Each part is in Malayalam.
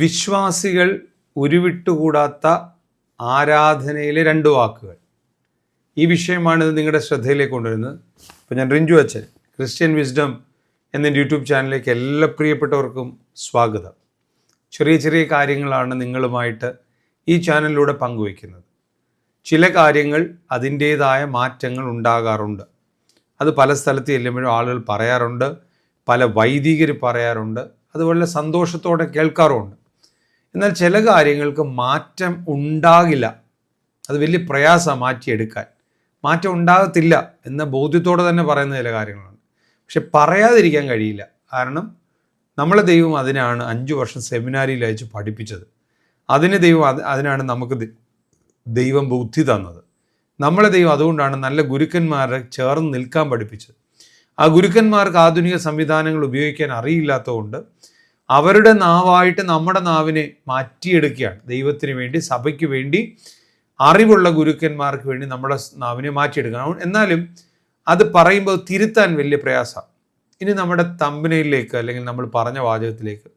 വിശ്വാസികൾ ഉരുവിട്ടുകൂടാത്ത ആരാധനയിലെ രണ്ട് വാക്കുകൾ. ഈ വിഷയമാണ് നിങ്ങളുടെ ശ്രദ്ധയിലേക്ക് കൊണ്ടുവരുന്നത്. അപ്പോൾ ഞാൻ റിഞ്ചു അച്ഛൻ ക്രിസ്ത്യൻ വിസ്ഡം എന്ന യൂട്യൂബ് ചാനലിലേക്ക് എല്ലാ പ്രിയപ്പെട്ടവർക്കും സ്വാഗതം. ചെറിയ ചെറിയ കാര്യങ്ങളാണ് നിങ്ങളുമായിട്ട് ഈ ചാനലിലൂടെ പങ്കുവയ്ക്കുന്നത്. ചില കാര്യങ്ങൾ അതിന്റേതായ മാറ്റങ്ങൾ ഉണ്ടാകാറുണ്ട്. അത് പല സ്ഥലത്ത് ചെല്ലുമ്പോഴും ആളുകൾ പറയാറുണ്ട് പല വൈദികർ പറയാറുണ്ട് അതുപോലെ സന്തോഷത്തോടെ കേൾക്കാറുമുണ്ട്. എന്നാൽ ചില കാര്യങ്ങൾക്ക് മാറ്റം ഉണ്ടാകില്ല. അത് വലിയ പ്രയാസമാണ് മാറ്റിയെടുക്കാൻ. മാറ്റം ഉണ്ടാകത്തില്ല എന്ന ബോധ്യത്തോടെ തന്നെ പറയുന്ന ചില കാര്യങ്ങളുണ്ട്. പക്ഷെ പറയാതിരിക്കാൻ കഴിയില്ല. കാരണം നമ്മളെ ദൈവം അതിനാണ് അഞ്ച് വർഷം സെമിനാരിയിൽ അയച്ച് പഠിപ്പിച്ചത്. അതിന് ദൈവം അത് അതിനാണ് നമുക്ക് ദൈവം ബുദ്ധി തന്നത്. നമ്മളെ ദൈവം അതുകൊണ്ടാണ് നല്ല ഗുരുക്കന്മാരെ ചേർന്ന് നിൽക്കാൻ പഠിപ്പിച്ചത്. ആ ഗുരുക്കന്മാർക്ക് ആധുനിക സംവിധാനങ്ങൾ ഉപയോഗിക്കാൻ അറിയില്ലാത്തതുകൊണ്ട് അവരുടെ നാവായിട്ട് നമ്മുടെ നാവിനെ മാറ്റിയെടുക്കുകയാണ്. ദൈവത്തിന് വേണ്ടി സഭയ്ക്ക് വേണ്ടി അറിവുള്ള ഗുരുക്കന്മാർക്ക് വേണ്ടി നമ്മുടെ നാവിനെ മാറ്റിയെടുക്കണം എന്നാലും അത് പറയുമ്പോൾ തിരുത്താൻ വലിയ പ്രയാസമാണ്. ഇനി നമ്മുടെ തമ്പനയിലേക്ക് അല്ലെങ്കിൽ നമ്മൾ പറഞ്ഞ വാചകത്തിലേക്ക്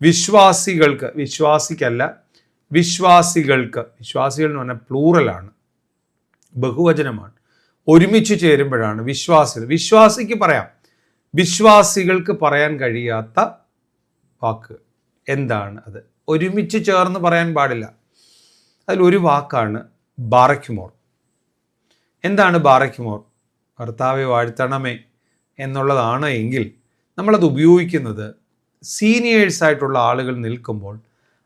വിശ്വാസികൾക്ക് വിശ്വാസിക്കല്ല വിശ്വാസികൾക്ക് വിശ്വാസികൾ എന്ന് പറഞ്ഞാൽ പ്ലൂറലാണ് ബഹുവചനമാണ് ഒരുമിച്ച് ചേരുമ്പോഴാണ് വിശ്വാസികൾ. വിശ്വാസിക്ക് പറയാം വിശ്വാസികൾക്ക് പറയാൻ കഴിയാത്ത വാക്ക്. എന്താണ് അത്? ഒരുമിച്ച് ചേർന്ന് പറയാൻ പാടില്ല. അതിലൊരു വാക്കാണ് ബാറയ്ക്കുമോർ. എന്താണ് ബാറയ്ക്കുമോർ? ഭർത്താവെ വാഴ്ത്തണമേ എന്നുള്ളതാണ് എങ്കിൽ നമ്മളത് ഉപയോഗിക്കുന്നത് സീനിയേഴ്സായിട്ടുള്ള ആളുകൾ നിൽക്കുമ്പോൾ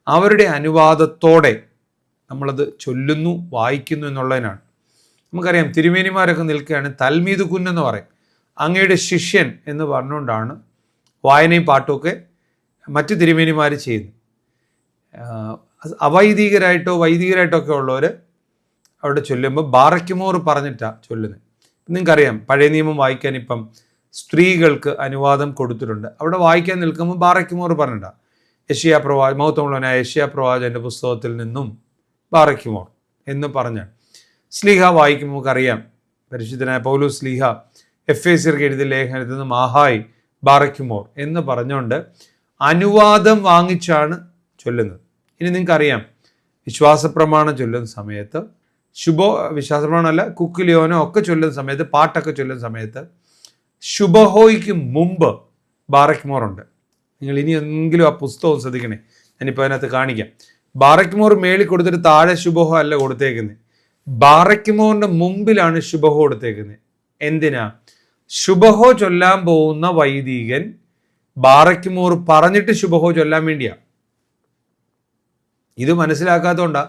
അവരുടെ അനുവാദത്തോടെ നമ്മളത് ചൊല്ലുന്നു വായിക്കുന്നു എന്നുള്ളതിനാണ്. നമുക്കറിയാം തിരുമേനിമാരൊക്കെ നിൽക്കുകയാണ് തൽമീദ് കുന്നെന്ന് പറയും. അങ്ങയുടെ ശിഷ്യൻ എന്ന് പറഞ്ഞുകൊണ്ടാണ് വായനയും പാട്ടുമൊക്കെ മറ്റു തിരുമേനിമാർ ചെയ്യുന്നു. അവൈദികരായിട്ടോ വൈദികരായിട്ടോ ഒക്കെ ഉള്ളവർ അവിടെ ചൊല്ലുമ്പോൾ ബാറയ്ക്കുമോർ പറഞ്ഞിട്ടാണ് ചൊല്ലുന്നത് നിങ്ങൾക്കറിയാം പഴയ നിയമം വായിക്കാൻ ഇപ്പം സ്ത്രീകൾക്ക് അനുവാദം കൊടുത്തിട്ടുണ്ട്. അവിടെ വായിക്കാൻ നിൽക്കുമ്പോൾ ബാറയ്ക്കുമോർ പറഞ്ഞിട്ടാണ് ഏഷ്യാ പ്രവാച മഹത്വമുള്ളവനായ ഏഷ്യാ പ്രവാചന്റെ പുസ്തകത്തിൽ നിന്നും ബാറയ്ക്കുമോർ എന്ന് പറഞ്ഞാണ്. സ്ലീഹ വായിക്കുമ്പോൾ നമുക്കറിയാം പരിശുദ്ധനായ പൗലു സ്ലീഹ എഫ് എ സിർക്ക് എഴുതിയ ലേഖനത്തിൽ നിന്നും മാഹായ് ബാറയ്ക്കുമോർ എന്ന് പറഞ്ഞുകൊണ്ട് അനുവാദം വാങ്ങിച്ചാണ് ചൊല്ലുന്നത്. ഇനി നിങ്ങൾക്കറിയാം. വിശ്വാസപ്രമാണം ചൊല്ലുന്ന സമയത്ത് ശുഭോ വിശ്വാസപ്രമാണമല്ല കുക്കിലിയോനോ ഒക്കെ ചൊല്ലുന്ന സമയത്ത് പാട്ടൊക്കെ ചൊല്ലുന്ന സമയത്ത് ശുഭഹോയ്ക്ക് മുമ്പ് ബാറക്മോറുണ്ട് നിങ്ങൾ ഇനി ആ പുസ്തകം ശ്രദ്ധിക്കണേ. ഞാനിപ്പോൾ അതിനകത്ത് കാണിക്കാം. ബാറക്മോർ മേളിൽ കൊടുത്തിട്ട് താഴെ ശുഭഹോ അല്ല കൊടുത്തേക്കുന്നത് ബാറക്മോറിന്റെ മുമ്പിലാണ് ശുഭഹോ കൊടുത്തേക്കുന്നത് എന്തിനാ? ശുഭഹോ ചൊല്ലാൻ പോകുന്ന വൈദികൻ ബാറയ്ക്കുമോർ പറഞ്ഞിട്ട് ശുഭഹോ ചൊല്ലാൻ വേണ്ടിയാ. ഇത് മനസ്സിലാക്കാത്തതുകൊണ്ടാണ്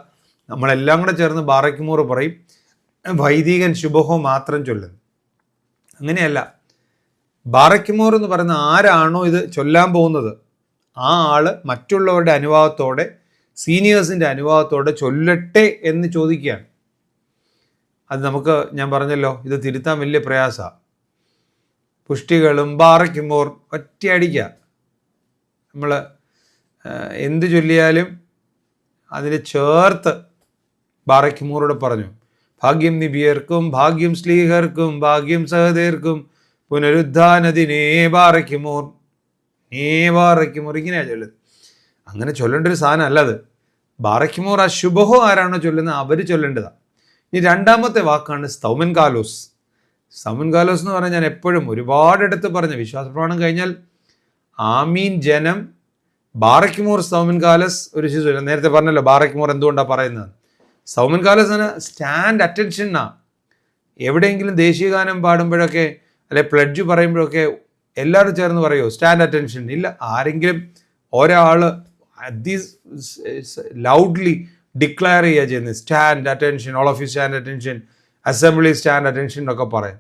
നമ്മളെല്ലാം കൂടെ ചേർന്ന് ബാറയ്ക്കുമോർ പറയും വൈദികൻ ശുഭഹോ മാത്രം ചൊല്ലുന്നു അങ്ങനെയല്ല. ബാറയ്ക്കുമോർ എന്ന് പറയുന്ന ആരാണോ ഇത് ചൊല്ലാൻ പോകുന്നത്? ആ ആൾ മറ്റുള്ളവരുടെ അനുവാദത്തോടെ സീനിയേഴ്സിന്റെ അനുവാദത്തോടെ ചൊല്ലട്ടെ എന്ന് ചോദിക്കുകയാണ്. അത് നമുക്ക് ഞാൻ പറഞ്ഞല്ലോ ഇത് തിരുത്താൻ വലിയ പ്രയാസമാണ് പുഷ്ടികളും ബാറയ്ക്കുമ്പോൾ ഒറ്റയടിക്കുക നമ്മൾ എന്ത് ചൊല്ലിയാലും അതിനെ ചേർത്ത് ബാറയ്ക്കുമോറോട് പറഞ്ഞു. ഭാഗ്യം നിബിയർക്കും ഭാഗ്യം സ്ലീഹർക്കും ഭാഗ്യം സഹദേർക്കും പുനരുദ്ധാനതിനേ ബാറയ്ക്കുമോർ നേ ബാറയ്ക്കുമോർ ഇങ്ങനെയാണ് ചൊല്ലുന്നത്. അങ്ങനെ ചൊല്ലേണ്ട ഒരു സാധനം അല്ലത് ബാറയ്ക്കുമോർ ആ ശുഭഹോ ആരാണോ ചൊല്ലുന്നത് അവർ ചൊല്ലേണ്ടതാണ് ഇനി രണ്ടാമത്തെ വാക്കാണ് സ്തൗമൻ കാലോസ് സ്തൗമൻ കാലോസ് എന്ന് പറഞ്ഞാൽ ഞാൻ എപ്പോഴും ഒരുപാടിടത്ത് പറഞ്ഞ വിശ്വാസപ്രമാണം കഴിഞ്ഞാൽ ആമീൻ ജനം ബാറയ്ക്കുമോർ സൗമൻ കാലസ് ഒരു ശിശു. നേരത്തെ പറഞ്ഞല്ലോ ബാറയ്ക്കുമോർ എന്തുകൊണ്ടാണ് പറയുന്നത്? സൗമൻ കാലസ് സ്റ്റാൻഡ് അറ്റൻഷൻ ആ എവിടെയെങ്കിലും ദേശീയഗാനം പാടുമ്പോഴൊക്കെ അല്ലെ പ്ലഡ്ജ് പറയുമ്പോഴൊക്കെ എല്ലാവരും ചേർന്ന് പറയുമോ സ്റ്റാൻഡ് അറ്റൻഷൻ ഇല്ല ആരെങ്കിലും ഒരാൾ ലൗഡ്ലി ഡിക്ലെയർ ചെയ്യുക ചെയ്യുന്നത്. Stand attention all of you stand attention assembly stand attention എന്നൊക്കെ പറയും.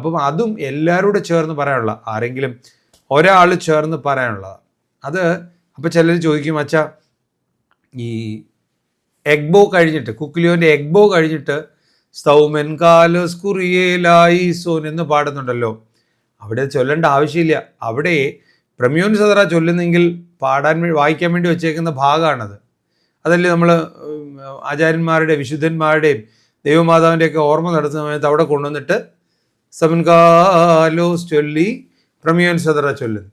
അപ്പം അതും എല്ലാവരോടും ചേർന്ന് പറയാനുള്ള ആരെങ്കിലും ഒരാൾ ചേർന്ന് പറയാനുള്ളതാണ് അത് അപ്പോൾ ചിലർ ചോദിക്കും അച്ഛാ ഈ എഗ്ബോ കഴിഞ്ഞിട്ട് കുക്കിലിയോന്റെ എഗ്ബോ കഴിഞ്ഞിട്ട് സൗമൻ കാലോസ് കുറിയേലായി സോൻ എന്ന് പാടുന്നുണ്ടല്ലോ. അവിടെ ചൊല്ലേണ്ട ആവശ്യമില്ല. അവിടെ പ്രമ്യോൻ സദറ ചൊല്ലുന്നെങ്കിൽ പാടാൻ വായിക്കാൻ വേണ്ടി വെച്ചേക്കുന്ന ഭാഗമാണത് അതല്ലേ നമ്മൾ ആചാര്യന്മാരുടെ വിശുദ്ധന്മാരുടെയും ദൈവമാതാവിന്റെയൊക്കെ ഓർമ്മ നടത്തുന്ന സമയത്ത് അവിടെ കൊണ്ടുവന്നിട്ട് സമൻകാലോസ് ചൊല്ലി പ്രമ്യൂൻ സദറ ചൊല്ലുന്നു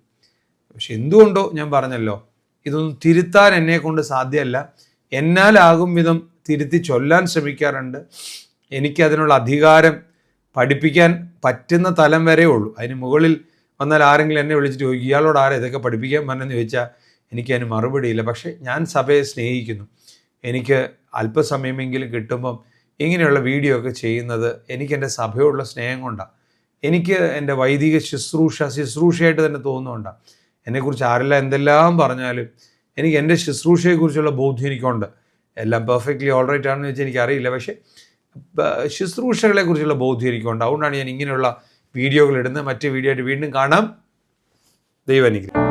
പക്ഷെ എന്തുകൊണ്ടോ ഞാൻ പറഞ്ഞല്ലോ ഇതൊന്നും തിരുത്താൻ എന്നെ കൊണ്ട് സാധ്യമല്ല. എന്നാലാകും വിധം തിരുത്തി ചൊല്ലാൻ ശ്രമിക്കാറുണ്ട്. എനിക്കതിനുള്ള അധികാരം പഠിപ്പിക്കാൻ പറ്റുന്ന തലം വരെ ഉള്ളൂ. അതിന് മുകളിൽ വന്നാൽ ആരെങ്കിലും എന്നെ വിളിച്ചിട്ട് ചോദിക്കും ഇയാളോട് ആരെ ഇതൊക്കെ പഠിപ്പിക്കാൻ പറഞ്ഞെന്ന് ചോദിച്ചാൽ എനിക്ക് അതിന് മറുപടിയില്ല. പക്ഷേ ഞാൻ സഭയെ സ്നേഹിക്കുന്നു. എനിക്ക് അല്പസമയമെങ്കിലും കിട്ടുമ്പം ഇങ്ങനെയുള്ള വീഡിയോ ഒക്കെ ചെയ്യുന്നത് എനിക്ക് എന്റെ സഭയോടുള്ള സ്നേഹം കൊണ്ടാണ് എനിക്ക് എന്റെ വൈദിക ശുശ്രൂഷ ശുശ്രൂഷയായിട്ട് തന്നെ തോന്നുന്നുണ്ടാണ് എന്നെക്കുറിച്ച് ആരെല്ലാം എന്തെല്ലാം പറഞ്ഞാലും എനിക്ക് എന്റെ ശുശ്രൂഷയെക്കുറിച്ചുള്ള ബോധ്യം എനിക്കുണ്ട്. എല്ലാം പെർഫെക്റ്റ്ലി ഓൾറൈറ്റ് ആണെന്ന് വെച്ചാൽ എനിക്കറിയില്ല. പക്ഷേ ശുശ്രൂഷകളെക്കുറിച്ചുള്ള ബോധ്യം എനിക്കുണ്ട്. അതുകൊണ്ടാണ് ഞാൻ ഇങ്ങനെയുള്ള വീഡിയോകൾ ഇടുന്നത്. മറ്റ് വീഡിയോ ആയിട്ട് വീണ്ടും കാണാം. ദൈവം അനുഗ്രഹിക്കട്ടെ.